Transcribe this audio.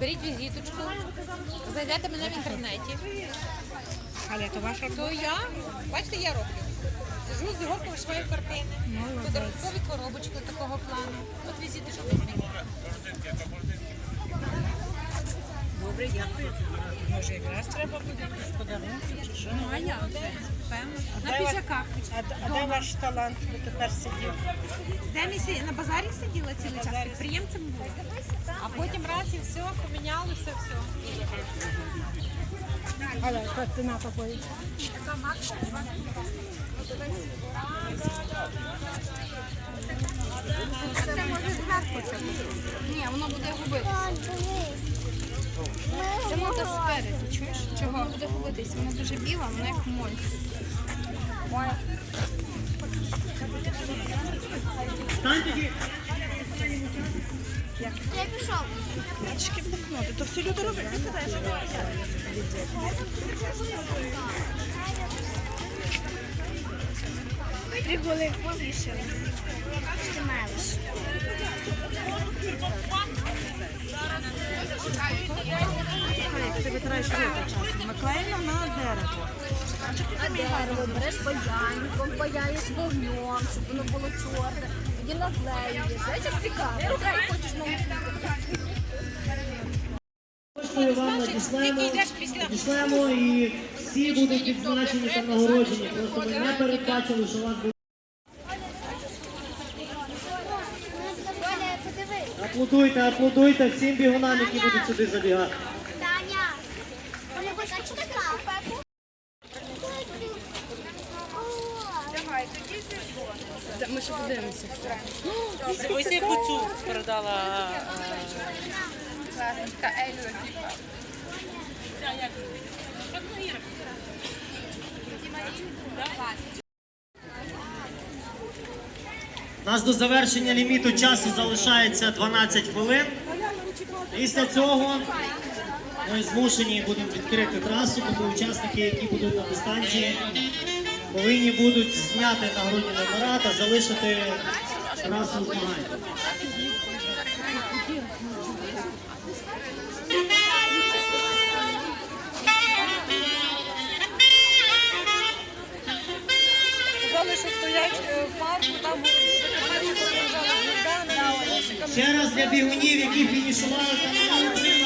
Беріть візиточку, зайдете мене в інтернеті. Але то ваша То я, бачите, я роблю. Сижу з горкою своєї картини. Подарункові коробочки такого плану. От візиточку. Добре, дякую. Може, якраз треба буде чи що? Ну, а я певно. На де ва- А, д- а де ваш талант ви тепер сидів? Де ми сі- на базарі сиділа цілий час, підприємцем була. А потім раз і все, помінялося все. Аля, яка ціна такої? Це може зверху. Ні, воно буде губити. Треба чуєш? Чого? Буде губитись, воно дуже біле, воно як моль. Я пішов. Ручки блокноти, то всі люди роблять. Приколи повішали. Що маєш? Ти витираєш руки часом. Наклеєно на дерево. А дерево береш паяльником, паяєш вогнем, щоб воно було чорне. Тоді наклеюєш. Знаєш, як цікаво. Хай хочеш на Поштою вам надішлемо, і всі будуть відзначені та нагороджені. Просто ми не передбачили, що вас буде. Аплодуйте, аплодуйте всім бігунам, які будуть сюди забігати. Таня. Оля, бо що така? Ми ще подивимося. Ось яку цю передала. У нас до завершення ліміту часу залишається 12 хвилин. Після цього ми змушені будемо відкрити трасу, тому учасники, які будуть на дистанції, повинні будуть зняти нагрудні номера та залишити трасу змагань. Що стоять е, в парку, там з Ще раз для бігунів, які фінішували, там